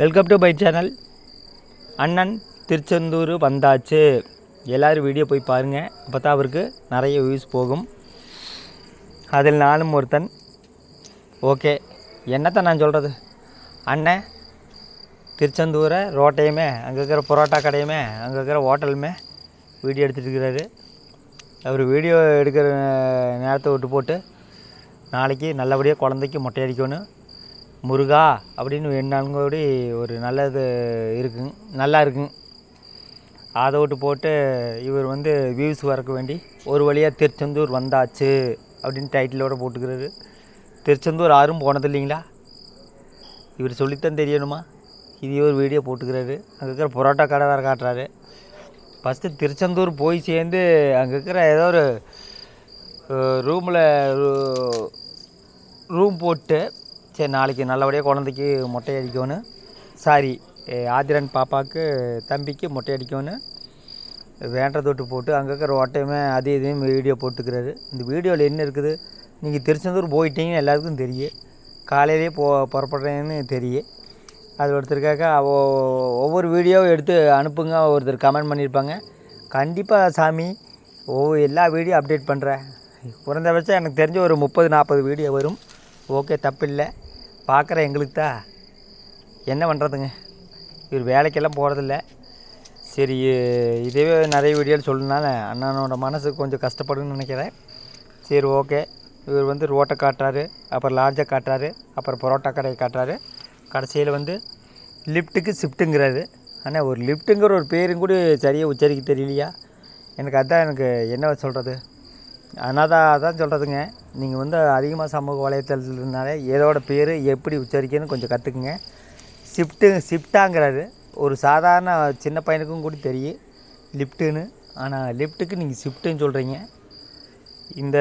Welcome to by channel அண்ணன் திருச்செந்தூர் வந்தாச்சு. எல்லோரும் வீடியோ போய் பாருங்கள் அப்போ தான் அவருக்கு நிறைய வியூஸ் போகும். அதில் நானும் ஒருத்தன். ஓகே என்னத்தை நான் சொல்கிறது அண்ணன் திருச்செந்தூரை ரோட்டையுமே அங்கே இருக்கிற பரோட்டா கடையுமே அங்கே இருக்கிற ஹோட்டலுமே வீடியோ எடுத்துகிட்டு இருக்கிறாரு அவர் வீடியோ எடுக்கிற நேரத்தை விட்டு போட்டு நாளைக்கு நல்லபடியாக குழந்தைக்கு மொட்டை அடிக்கணும். முருகா அப்படின்னு என்னாலும் ஒரு நல்லது இருக்குங்க நல்லா இருக்குங்க அதை விட்டு போட்டு இவர் வந்து வியூஸ் வரக்க வேண்டி ஒரு வழியாக திருச்செந்தூர் வந்தாச்சு அப்படின்னு டைட்டிலோட போட்டுக்கிறாரு. திருச்செந்தூர் யாரும் போனது இல்லைங்களா? இவர் சொல்லித்தான் தெரியணுமா? இது ஒரு வீடியோ போட்டுக்கிறாரு. அங்கே இருக்கிற பரோட்டா கடை வேறு காட்டுறாரு. ஃபஸ்ட்டு திருச்செந்தூர் போய் சேர்ந்து அங்கே இருக்கிற ஏதோ ஒரு ரூமில் ரூம் போட்டு சரி நாளைக்கு நல்லபடியாக குழந்தைக்கு மொட்டை அடிக்கணும் சாரி ஆதிரன் பாப்பாவுக்கு தம்பிக்கு மொட்டை அடிக்கணும் வேண்ட தொட்டு போட்டு அங்கே இருக்கிற ஓட்டையுமே அது இதையும் வீடியோ போட்டுக்கிறாரு. இந்த வீடியோவில் என்ன இருக்குது? நீங்கள் திருச்செந்தூர் போயிட்டீங்கன்னு எல்லாருக்கும் தெரியும் காலையிலேயே போ புறப்படுறேன்னு தெரியும் அது ஒருத்தருக்காக அவ ஒவ்வொரு வீடியோவும் எடுத்து அனுப்புங்க ஒருத்தர் கமெண்ட் பண்ணியிருப்பாங்க. கண்டிப்பாக சாமி ஓ எல்லா வீடியோ அப்டேட் பண்ணுறேன் குறைந்தபட்சம் எனக்கு தெரிஞ்ச ஒரு முப்பது நாற்பது வீடியோ வரும். ஓகே தப்பில்லை. பார்க்குற எங்களுக்கு தான். என்ன பண்ணுறதுங்க இவர் வேலைக்கெல்லாம் போகிறதில்ல சரி இதுவே நிறைய வீடியோவில் சொல்லணுனால அண்ணனோட மனசு கொஞ்சம் கஷ்டப்படுன்னு நினைக்கிறேன். சரி ஓகே. இவர் வந்து ரோட்டை காட்டுறாரு அப்புறம் லாட்ஜை காட்டுறாரு அப்புறம் பரோட்டா கடையை காட்டுறாரு. கடைசியில் வந்து லிஃப்ட்டுக்கு ஷிஃப்ட்டுங்கிறாரு. ஆனால் ஒரு லிஃப்ட்டுங்கிற ஒரு பேரும் கூட சரியாக உச்சரிக்க தெரியலையா? எனக்கு அதான் எனக்கு என்ன சொல்கிறது அதனால் தான் அதான் சொல்கிறதுங்க நீங்கள் வந்து அதிகமாக சமூக வலைத்தளத்தில் எதோட பேர் எப்படி உச்சரிக்கணும்னு கொஞ்சம் கற்றுக்குங்க ஷிஃப்ட்டு ஷிஃப்ட்டாங்கிறாரு ஒரு சாதாரண சின்ன பையனுக்கும் கூட தெரியும். லிஃப்ட்டுன்னு ஆனால் லிஃப்ட்டுக்கு நீங்கள் ஷிஃப்ட்டுன்னு சொல்கிறீங்க இந்த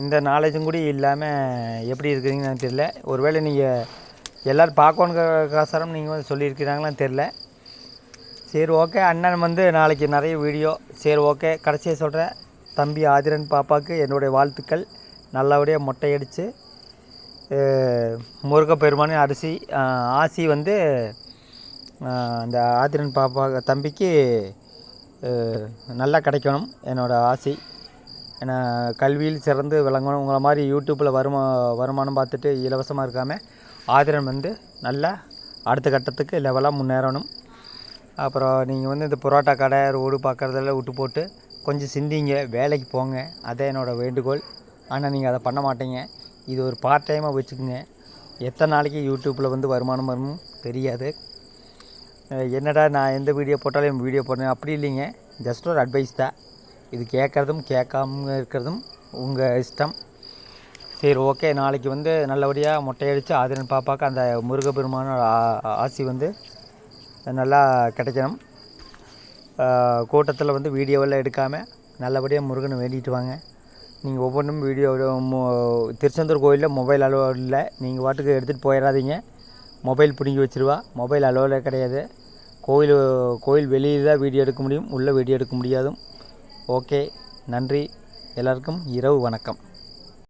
இந்த நாலேஜும் கூட இல்லாமல் எப்படி இருக்கிறீங்கன்னு எனக்கு தெரியல. ஒருவேளை நீங்கள் எல்லோரும் பார்க்கணுங்கிறக்காசரம் நீங்கள் வந்து சொல்லியிருக்கிறாங்களான்னு தெரில சரி ஓகே அண்ணன் வந்து நாளைக்கு நிறைய வீடியோ சரி ஓகே கடைசியாக சொல்கிறேன் தம்பி ஆதிரன் பாப்பாவுக்கு என்னுடைய வாழ்த்துக்கள். நல்லபடியாக மொட்டையடித்து முருகப்பெருமானின் அரிசி ஆசி வந்து அந்த ஆதிரன் பாப்பா தம்பிக்கு நல்லா கிடைக்கணும் என்னோடய ஆசி. ஏன்னா கல்வியில் சிறந்து விளங்கணும் உங்களை மாதிரி யூடியூப்பில் வருமா வருமானம் பார்த்துட்டு இலவசமாக இருக்காமல் ஆதிரன் வந்து நல்லா அடுத்த கட்டத்துக்கு லெவலாக முன்னேறணும். அப்புறம் நீங்கள் வந்து இந்த புரோட்டா கடை ரோடு பார்க்குறதெல்லாம் விட்டு போட்டு கொஞ்சம் சிந்திங்க வேலைக்கு போங்க. அதான் என்னோடய வேண்டுகோள். ஆனால் நீங்கள் அதை பண்ண மாட்டீங்க. இது ஒரு பார்ட் டைமாக வச்சுக்கோங்க. எத்தனை நாளைக்கு யூடியூப்பில் வந்து வருமானம் வரும்? தெரியாது. என்னடா நான் எந்த வீடியோ போட்டாலும் வீடியோ போடுறேன். அப்படி இல்லைங்க. ஜஸ்ட் ஒரு அட்வைஸ் தான். இது கேட்குறதும் கேட்காம இருக்கிறதும் உங்கள் இஷ்டம். சரி ஓகே நாளைக்கு வந்து நல்லபடியாக மொட்டையடித்து ஆதிரன் பாப்பாவுக்கு அந்த முருகப்பெருமான ஆசி வந்து நல்லா கிடைக்கணும். கூட்டத்தில் வந்து வீடியோவெல்லாம் எடுக்காமல் நல்லபடியாக முருகனை வேண்டிட்டு வாங்க. நீங்கள் ஒவ்வொன்றும் வீடியோ திருச்செந்தூர் கோயிலில் மொபைல் அலோவ் இல்லை நீங்கள் வாட்டுக்கு எடுத்துகிட்டு போயிடாதீங்க மொபைல் பிடுங்கி வச்சுருவா. மொபைல் அலோவில் கிடையாது. கோயில் கோயில் வெளியில் தான் வீடியோ எடுக்க முடியும் உள்ளே வீடியோ எடுக்க முடியாதும். ஓகே நன்றி. எல்லாருக்கும் இரவு வணக்கம்.